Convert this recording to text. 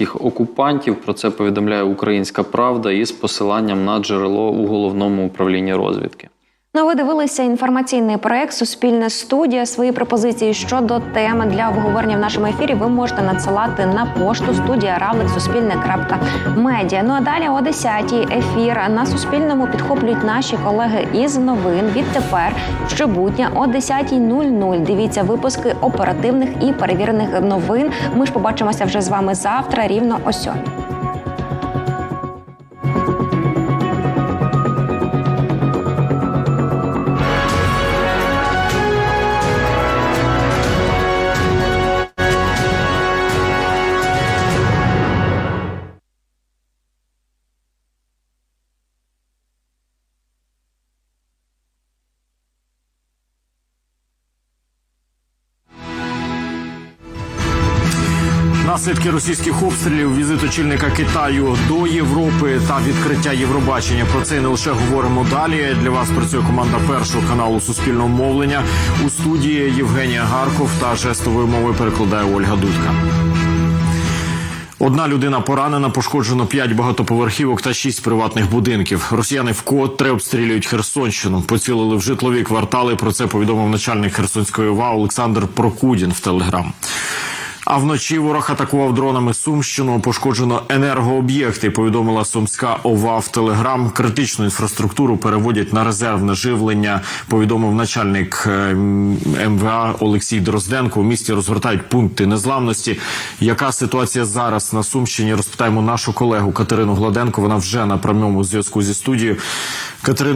Їх окупантів про це повідомляє Українська Правда із посиланням на джерело у головному управлінні розвідки. Ну, ви дивилися інформаційний проект Суспільне студія. Свої пропозиції щодо теми для обговорення в нашому ефірі ви можете надсилати на пошту студія равлик Суспільне.Медіа. Ну а далі о 10-й ефір на Суспільному підхоплюють наші колеги із новин. Відтепер щобутня о 10.00. Дивіться випуски оперативних і перевірених новин. Ми ж побачимося вже з вами завтра, рівно о 7. Наслідки російських обстрілів, візит очільника Китаю до Європи та відкриття Євробачення. Про це не лише говоримо далі. Для вас працює команда першого каналу Суспільного мовлення у студії Євгенія Гарков та жестової мови перекладає Ольга Дудка. Одна людина поранена, пошкоджено п'ять багатоповерхівок та шість приватних будинків. Росіяни вкотре обстрілюють Херсонщину. Поцілили в житлові квартали. Про це повідомив начальник Херсонської ОВА Олександр Прокудін в Телеграм. А вночі ворог атакував дронами Сумщину. Пошкоджено енергооб'єкти. Повідомила Сумська ОВА в Телеграм. Критичну інфраструктуру переводять на резервне живлення. Повідомив начальник е, МВА Олексій Дрозденко. У місті розгортають пункти незламності. Яка ситуація зараз на Сумщині? Розпитаємо нашу колегу Катерину Гладенко. Вона вже на прямому зв'язку зі студією. Катерино.